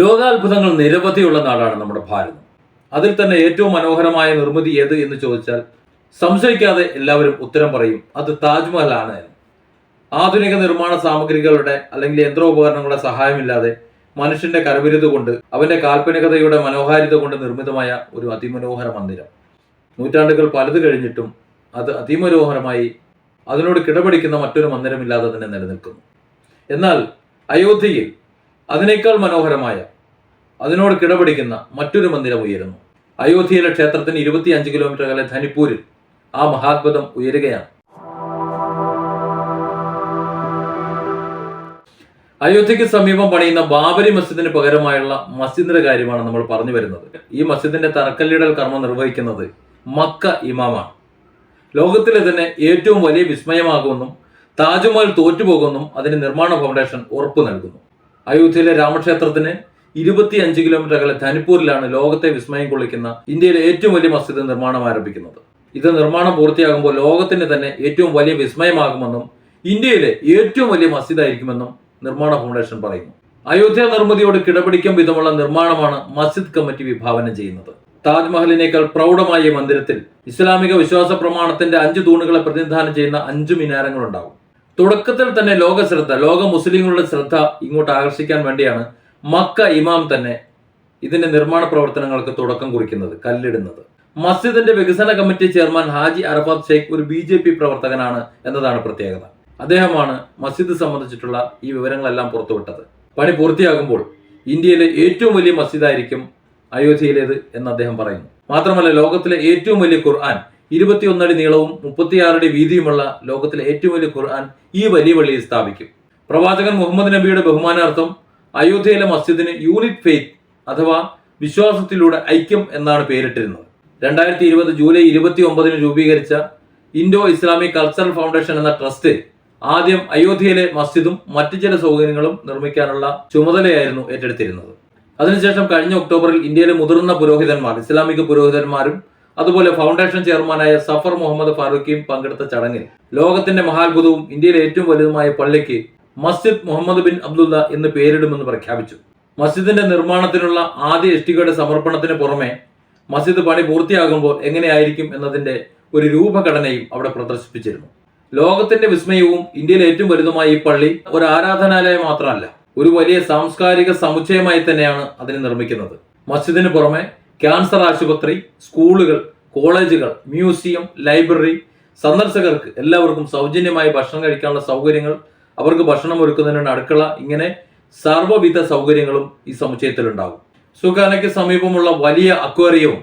ലോകാത്ഭുതങ്ങൾ നിരവധിയുള്ള നാടാണ് നമ്മുടെ ഭാരതം. അതിൽ തന്നെ ഏറ്റവും മനോഹരമായ നിർമ്മിതി ഏത് എന്ന് ചോദിച്ചാൽ സംശയിക്കാതെ എല്ലാവരും ഉത്തരം പറയും അത് താജ്മഹലാണ്. ആധുനിക നിർമ്മാണ സാമഗ്രികളുടെ അല്ലെങ്കിൽ യന്ത്രോപകരണങ്ങളുടെ സഹായമില്ലാതെ മനുഷ്യന്റെ കരവിരുത് കൊണ്ട് അവന്റെ കാൽപ്പനികതയുടെ മനോഹാരിത കൊണ്ട് നിർമ്മിതമായ ഒരു അതിമനോഹര മന്ദിരം. നൂറ്റാണ്ടുകൾ പലത് കഴിഞ്ഞിട്ടും അത് അതിമനോഹരമായി അതിനോട് കിടപിടിക്കുന്ന മറ്റൊരു മന്ദിരമില്ലാതെ തന്നെ നിലനിൽക്കുന്നു. എന്നാൽ അയോധ്യയിൽ അതിനേക്കാൾ മനോഹരമായ അതിനോട് കിടപിടിക്കുന്ന മറ്റൊരു മന്ദിരം ഉയരുന്നു. അയോധ്യയിലെ ക്ഷേത്രത്തിന് ഇരുപത്തിയഞ്ച് കിലോമീറ്റർ അകലെ ധനിപ്പൂരിൽ ആ മഹാത്ഭുതം ഉയരുകയാണ്. അയോധ്യയ്ക്ക് സമീപം പണിയുന്ന ബാബരി മസ്ജിദിന് പകരമായുള്ള മസ്ജിദിന്റെ കാര്യമാണ് നമ്മൾ പറഞ്ഞു വരുന്നത്. ഈ മസ്ജിദിന്റെ തറക്കല്ലിടൽ കർമ്മം നിർവഹിക്കുന്നത് മക്ക ഇമാമാണ്. ലോകത്തിലെ തന്നെ ഏറ്റവും വലിയ വിസ്മയമാകുമെന്നും താജ്മഹൽ തോറ്റുപോകുമെന്നും അതിന് നിർമ്മാണ ഫൗണ്ടേഷൻ ഉറപ്പു നൽകുന്നു. അയോധ്യയിലെ രാമക്ഷേത്രത്തിന് ഇരുപത്തി അഞ്ച് കിലോമീറ്റർ അകലെ ധനിപ്പൂരിലാണ് ലോകത്തെ വിസ്മയം കൊള്ളിക്കുന്ന ഇന്ത്യയിലെ ഏറ്റവും വലിയ മസ്ജിദ് നിർമ്മാണം ആരംഭിക്കുന്നത്. ഇത് നിർമ്മാണം പൂർത്തിയാകുമ്പോൾ ലോകത്തിന് തന്നെ ഏറ്റവും വലിയ വിസ്മയമാകുമെന്നും ഇന്ത്യയിലെ ഏറ്റവും വലിയ മസ്ജിദായിരിക്കുമെന്നും നിർമ്മാണ ഫൗണ്ടേഷൻ പറയുന്നു. അയോധ്യ നിർമ്മിതിയോട് കിടപിടിക്കും വിധമുള്ള നിർമ്മാണമാണ് മസ്ജിദ് കമ്മിറ്റി വിഭാവനം ചെയ്യുന്നത്. താജ്മഹലിനേക്കാൾ പ്രൗഢമായ മന്ദിരത്തിൽ ഇസ്ലാമിക വിശ്വാസ പ്രമാണത്തിന്റെ അഞ്ച് തൂണുകളെ പ്രതിനിധാനം ചെയ്യുന്ന അഞ്ച് മിനാരങ്ങൾ ഉണ്ടാവും തുടക്കത്തിൽ തന്നെ ലോക ശ്രദ്ധ ലോക മുസ്ലിങ്ങളുടെ ശ്രദ്ധ ഇങ്ങോട്ട് ആകർഷിക്കാൻ വേണ്ടിയാണ് മക്ക ഇമാം തന്നെ ഇതിന്റെ നിർമ്മാണ പ്രവർത്തനങ്ങൾക്ക് തുടക്കം കുറിക്കുന്നത് കല്ലിടുന്നത്. മസ്ജിദിന്റെ വികസന കമ്മിറ്റി ചെയർമാൻ ഹാജി അറഫാത്ത് ഷെയ്ഖ് ഒരു ബി ജെ പി പ്രവർത്തകനാണ് എന്നതാണ് പ്രത്യേകത. അദ്ദേഹമാണ് മസ്ജിദ് സംബന്ധിച്ചിട്ടുള്ള ഈ വിവരങ്ങളെല്ലാം പുറത്തുവിട്ടത്. പണി പൂർത്തിയാകുമ്പോൾ ഇന്ത്യയിലെ ഏറ്റവും വലിയ മസ്ജിദായിരിക്കും അയോധ്യയിലേത് എന്ന് അദ്ദേഹം പറയുന്നു. മാത്രമല്ല ലോകത്തിലെ ഏറ്റവും വലിയ ഖുർആൻ ഇരുപത്തിയൊന്നടി നീളവും മുപ്പത്തിയാറടി വീതിയുമുള്ള ലോകത്തിലെ ഏറ്റവും വലിയ ഖുർആൻ ഈ വലിയ പള്ളിയിൽ സ്ഥാപിക്കും. പ്രവാചകൻ മുഹമ്മദ് നബിയുടെ ബഹുമാനാർത്ഥം അയോധ്യയിലെ മസ്ജിദിന് യൂണിറ്റ് ഫെയ്ത്ത് അഥവാ വിശ്വാസത്തിലൂടെ ഐക്യം എന്നാണ് പേരിട്ടിരുന്നത്. രണ്ടായിരത്തി ഇരുപത് ജൂലൈ ഇരുപത്തി ഒമ്പതിന് രൂപീകരിച്ച ഇൻഡോ ഇസ്ലാമിക് കൾച്ചറൽ ഫൗണ്ടേഷൻ എന്ന ട്രസ്റ്റ് ആദ്യം അയോധ്യയിലെ മസ്ജിദും മറ്റു ചില സൗകര്യങ്ങളും നിർമ്മിക്കാനുള്ള ചുമതലയായിരുന്നു ഏറ്റെടുത്തിരുന്നത്. അതിനുശേഷം കഴിഞ്ഞ ഒക്ടോബറിൽ ഇന്ത്യയിലെ മുതിർന്ന പുരോഹിതന്മാർ ഇസ്ലാമിക പുരോഹിതന്മാരും അതുപോലെ ഫൗണ്ടേഷൻ ചെയർമാനായ സഫർ മുഹമ്മദ് ഫാറൂഖിയും പങ്കെടുത്ത ചടങ്ങിൽ ലോകത്തിന്റെ മഹാത്ഭുതവും ഇന്ത്യയിലെ ഏറ്റവും വലുതുമായ പള്ളിക്ക് മസ്ജിദ് മുഹമ്മദ് ബിൻ അബ്ദുള്ള എന്ന് പേരിടുമെന്ന് പ്രഖ്യാപിച്ചു. മസ്ജിദിന്റെ നിർമ്മാണത്തിനുള്ള ആദ്യ ഇഷ്ടികയുടെ സമർപ്പണത്തിന് പുറമെ മസ്ജിദ് പണി പൂർത്തിയാകുമ്പോൾ എങ്ങനെയായിരിക്കും എന്നതിന്റെ ഒരു രൂപഘടനയും അവിടെ പ്രദർശിപ്പിച്ചിരുന്നു. ലോകത്തിന്റെ വിസ്മയവും ഇന്ത്യയിലെ ഏറ്റവും വലുതുമായ ഈ പള്ളി ഒരു ആരാധനാലയം മാത്രമല്ല ഒരു വലിയ സാംസ്കാരിക സമുച്ചയമായി തന്നെയാണ് അതിനെ നിർമ്മിക്കുന്നത്. മസ്ജിദിന് പുറമെ ക്യാൻസർ ആശുപത്രി സ്കൂളുകൾ കോളേജുകൾ മ്യൂസിയം ലൈബ്രറി സന്ദർശകർക്ക് എല്ലാവർക്കും സൗജന്യമായി ഭക്ഷണം കഴിക്കാനുള്ള സൗകര്യങ്ങൾ അവർക്ക് ഭക്ഷണം ഒരുക്കുന്നതിനുള്ള അടുക്കള ഇങ്ങനെ സർവവിധ സൗകര്യങ്ങളും ഈ സമുച്ചയത്തിൽ ഉണ്ടാകും സുഖാനയ്ക്ക് സമീപമുള്ള വലിയ അക്വേറിയവും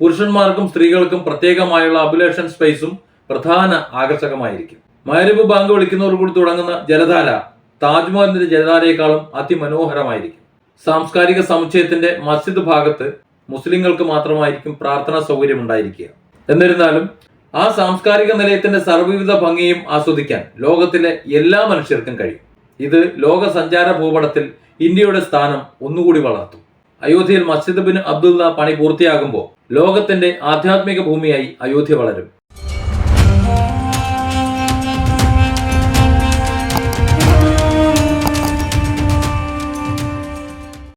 പുരുഷന്മാർക്കും സ്ത്രീകൾക്കും പ്രത്യേകമായുള്ള അബുലേഷൻ സ്പേസും പ്രധാന ആകർഷകമായിരിക്കും. മൈരബ് ബാങ്ക് വിളിക്കുന്നവർ കൂടി തുടങ്ങുന്ന ജലധാര താജ്മഹലിന്റെ ജലധാരയെക്കാളും അതിമനോഹരമായിരിക്കും. സാംസ്കാരിക സമുച്ചയത്തിന്റെ മസ്ജിദ് ഭാഗത്ത് മുസ്ലിങ്ങൾക്ക് മാത്രമായിരിക്കും പ്രാർത്ഥനാ സൗകര്യം ഉണ്ടായിരിക്കുക. എന്നിരുന്നാലും ആ സാംസ്കാരിക നിലയത്തിന്റെ സർവവിധ ഭംഗിയും ആസ്വദിക്കാൻ ലോകത്തിലെ എല്ലാ മനുഷ്യർക്കും കഴിയും. ഇത് ലോക സഞ്ചാര ഭൂപടത്തിൽ ഇന്ത്യയുടെ സ്ഥാനം ഒന്നുകൂടി വളർത്തും. അയോധ്യയിൽ മസ്ജിദ് ബിൻ അബ്ദുള്ള പണി പൂർത്തിയാകുമ്പോൾ ലോകത്തിന്റെ ആധ്യാത്മിക ഭൂമിയായി അയോധ്യ വളരും.